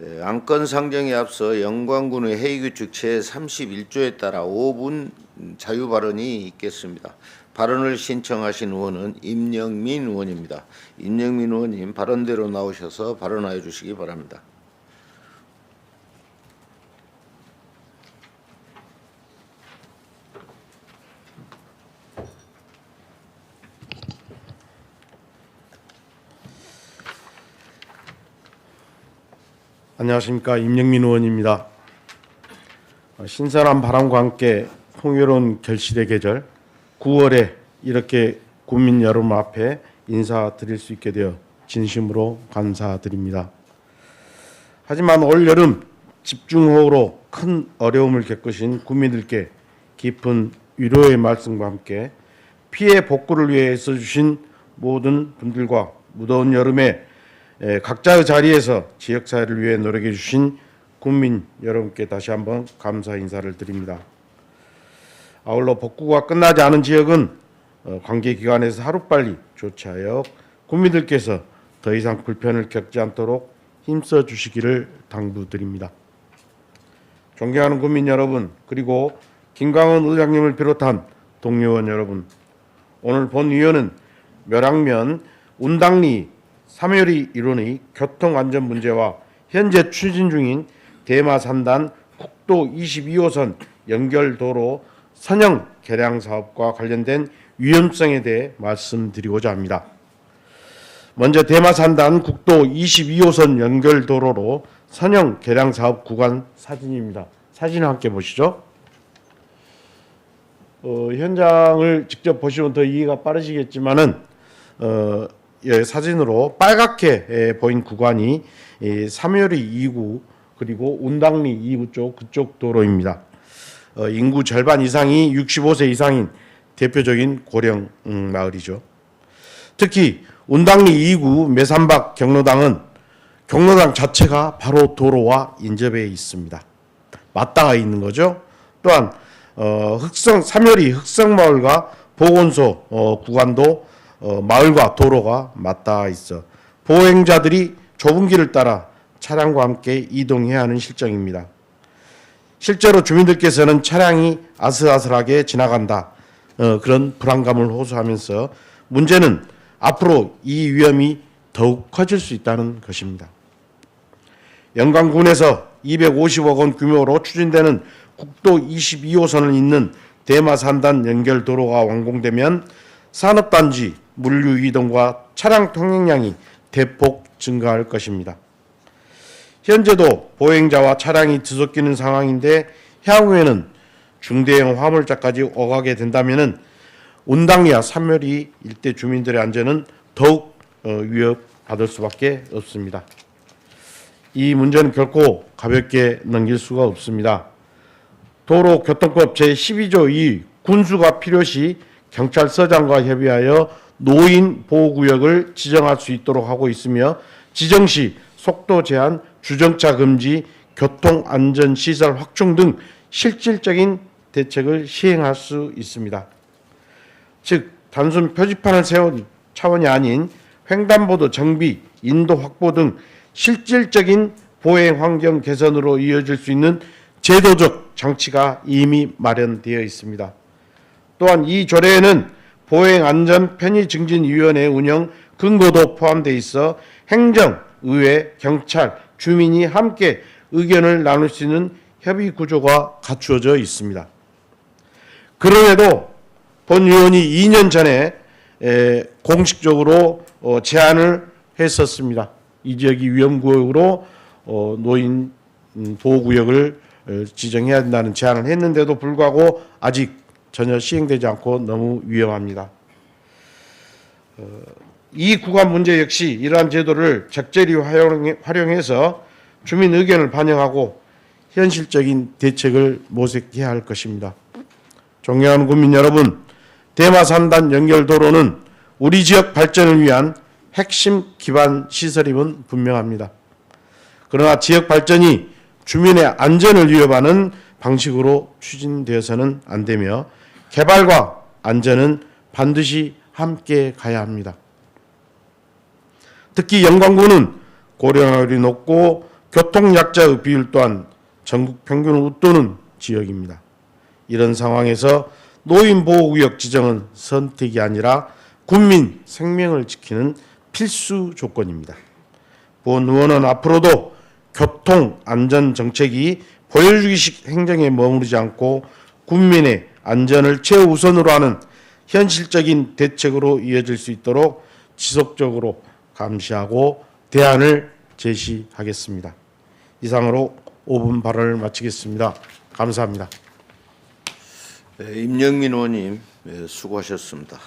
에, 안건 상정에 앞서 영광군의 회의규칙 제31조에 따라 5분 자유 발언이 있겠습니다. 발언을 신청하신 의원은 임영민 의원입니다. 임영민 의원님 발언대로 나오셔서 발언하여 주시기 바랍니다. 안녕하십니까 임영민 의원입니다. 어, 신선한 바람과 함께 풍요로운 결실의 계절 9월에 이렇게 국민 여러분 앞에 인사드릴 수 있게 되어 진심으로 감사드립니다. 하지만 올 여름 집중호우로 큰 어려움을 겪으신 국민들께 깊은 위로의 말씀과 함께 피해 복구를 위해 애써주신 모든 분들과 무더운 여름에 에, 각자의 자리에서 지역사회를 위해 노력해 주신 국민 여러분께 다시 한번 감사 인사를 드립니다. 아울러 복구가 끝나지 않은 지역은 어, 관계기관에서 하루빨리 조치하여 국민들께서 더 이상 불편을 겪지 않도록 힘써 주시기를 당부드립니다. 존경하는 국민 여러분 그리고 김광원 의장님을 비롯한 동료 의원 여러분 오늘 본 위원은 멸항면 운당리 삼열이 일원의 교통안전 문제와 현재 추진 중인 대마산단 국도 22호선 연결도로 선형 개량 사업과 관련된 위험성에 대해 말씀드리고자 합니다. 먼저 대마산단 국도 22호선 연결도로로 선형 개량 사업 구간 사진입니다. 사진을 함께 보시죠. 어, 현장을 직접 보시면 더 이해가 빠르시겠지만은 어, 예, 사진으로 빨갛게 예, 보인 구간이 이 삼열이 2구 그리고 운당리 2구 쪽 그쪽 도로입니다. 어, 인구 절반 이상이 65세 이상인 대표적인 고령 음, 마을이죠. 특히 운당리 2구 매산박 경로당은 경로당 자체가 바로 도로와 인접해 있습니다. 맞닿아 있는 거죠. 또한 어, 흑성 삼열이 흑성마을과 보건소 어, 구간도 어, 마을과 도로가 맞닿아 있어 보행자들이 좁은 길을 따라 차량과 함께 이동해야 하는 실정입니다. 실제로 주민들께서는 차량이 아슬아슬하게 지나간다 어, 그런 불안감을 호소하면서 문제는 앞으로 이 위험이 더욱 커질 수 있다는 것입니다. 영광군에서 250억 원 규모로 추진되는 국도 22호선을 잇는 대마산단 연결 도로가 완공되면 산업단지 물류 이동과 차량 통행량이 대폭 증가할 것입니다. 현재도 보행자와 차량이 뒤섞이는 상황인데 향후에는 중대형 화물차까지 오가게 된다면은 운당리와 삼멸이 일대 주민들의 안전은 더욱 어, 위협받을 수밖에 없습니다. 이 문제는 결코 가볍게 넘길 수가 없습니다. 도로교통법 제12조 2 군수가 필요시 경찰서장과 협의하여 노인 보호구역을 지정할 수 있도록 하고 있으며 지정 시 속도 제한, 주정차 금지, 교통 안전 시설 확충 등 실질적인 대책을 시행할 수 있습니다. 즉 단순 표지판을 세운 차원이 아닌 횡단보도 정비, 인도 확보 등 실질적인 보행 환경 개선으로 이어질 수 있는 제도적 장치가 이미 마련되어 있습니다. 또한 이 조례에는 보행 안전 편의 증진 위원회 운영 근거도 포함되어 있어 행정, 의회, 경찰, 주민이 함께 의견을 나눌 수 있는 협의 구조가 갖추어져 있습니다. 그럼에도 본 의원이 2년 전에 에, 공식적으로 어, 제안을 했었습니다. 이 지역이 위험구역으로 어, 노인 음, 보호구역을 어, 지정해야 된다는 제안을 했는데도 불구하고 아직 전혀 시행되지 않고 너무 위험합니다. 어, 이 구간 문제 역시 이러한 제도를 적절히 활용해- 활용해서 주민 의견을 반영하고 현실적인 대책을 모색해야 할 것입니다. 존경하는 국민 여러분, 대마산단 연결도로는 우리 지역 발전을 위한 핵심 기반 시설임은 분명합니다. 그러나 지역 발전이 주민의 안전을 위협하는 방식으로 추진되어서는 안 되며 개발과 안전은 반드시 함께 가야 합니다. 특히 영광군은 고령화율이 높고 교통약자의 비율 또한 전국 평균을 웃도는 지역입니다. 이런 상황에서 노인보호구역 지정은 선택이 아니라 국민 생명을 지키는 필수 조건입니다. 본 의원은 앞으로도 교통 안전 정책이 보여주기식 행정에 머무르지 않고 국민의 안전을 최우선으로 하는 현실적인 대책으로 이어질 수 있도록 지속적으로 감시하고 대안을 제시하겠습니다. 이상으로 5분 발언을 마치겠습니다. 감사합니다. 네, 임영민 의원님 예, 수고하셨습니다.